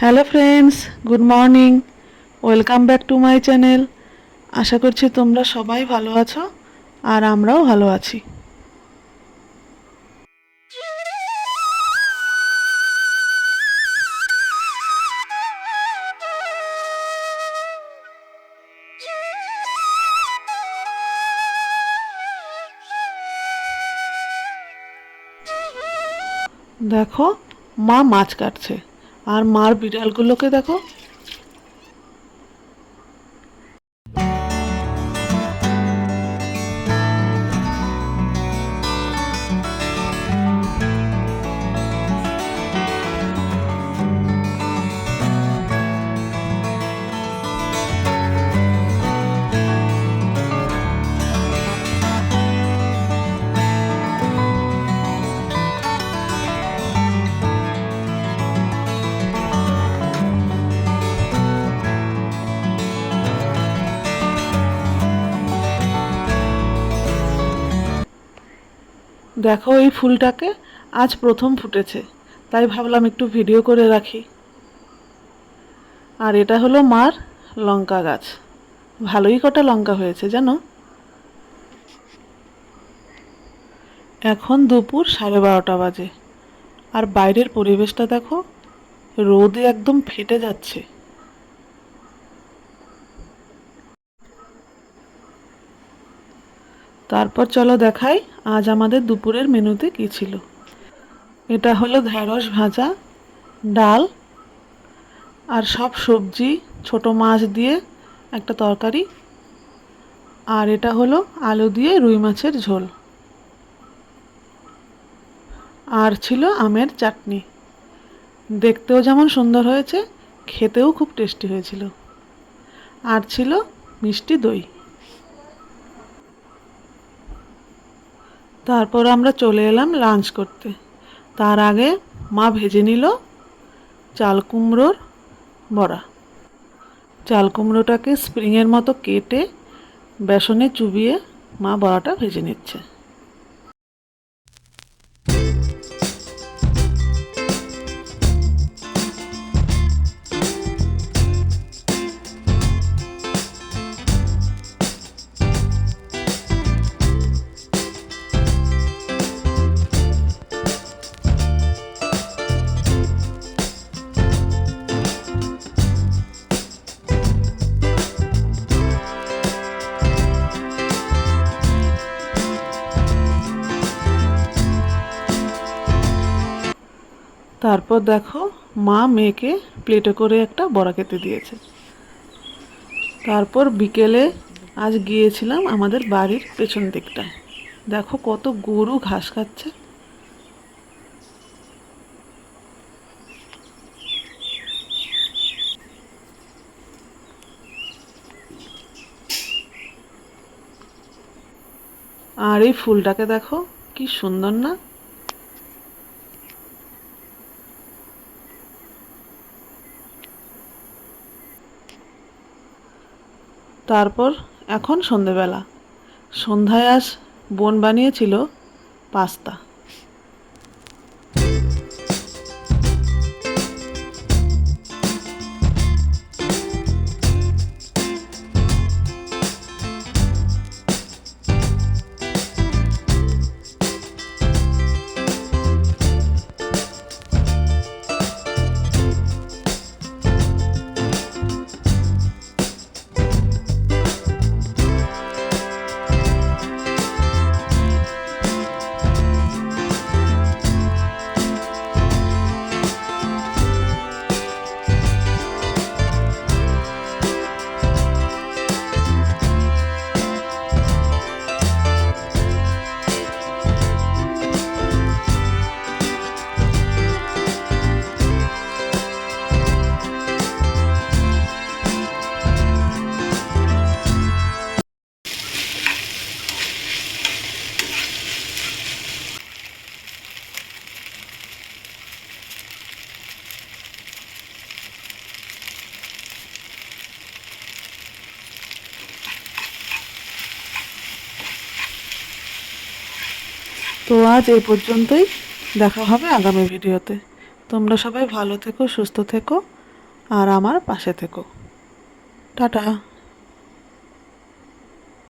Hello friends good morning welcome back to my channel আশা করছি তোমরা সবাই ভালো আছো আর আমরাও ভালো আছি। দেখো, মা মাছ কাটছে। আর মার বিড়ালগুলোকে দেখো। দেখো এই ফুলটাকে, আজ প্রথম ফুটেছে। তাই ভাবলাম একটু ভিডিও করে রাখি। আর এটা হলো মার লঙ্কা গাছ। ভালোই কটা লঙ্কা হয়েছে, জানো? এখন দুপুর সাড়ে বারোটা বাজে। আর বাইরের পরিবেশটা দেখো, রোদে একদম ফেটে যাচ্ছে। তারপর চলো দেখাই আজ আমাদের দুপুরের মেনুতে কী ছিল। এটা হলো ঢ্যাঁড়স ভাজা, ডাল আর সব সবজি, ছোট মাছ দিয়ে একটা তরকারি। আর এটা হলো আলু দিয়ে রুই মাছের ঝোল। আর ছিল আমের চাটনি। দেখতেও যেমন সুন্দর হয়েছে, খেতেও খুব টেস্টি হয়েছিল। আর ছিল মিষ্টি দই। তারপর আমরা চলে এলাম লাঞ্চ করতে। তার আগে মা ভেজে নিল চাল কুমড়োর বড়া। চাল কুমড়োটাকে স্প্রিংয়ের মতো কেটে বেসনে চুবিয়ে মা বড়াটা ভেজে নিচ্ছে। তারপর দেখো মা মেয়েকে প্লেটে করে একটা বড়া খেতে দিয়েছে। তারপর বিকেলে আজ গিয়েছিলাম আমাদের বাড়ির পেছন দিকটায় দেখো কত গরু ঘাস খাচ্ছে। আর এই ফুলটাকে দেখো কি সুন্দর না? তারপর এখন সন্ধেবেলা। সন্ধ্যায় আস বোন বানিয়েছিল পাস্তা। তো আজ এই পর্যন্তই। দেখা হবে আগামী ভিডিওতে। তোমরা সবাই ভালো থেকো, সুস্থ থেকো, আর আমার পাশে থেকো। টাটা।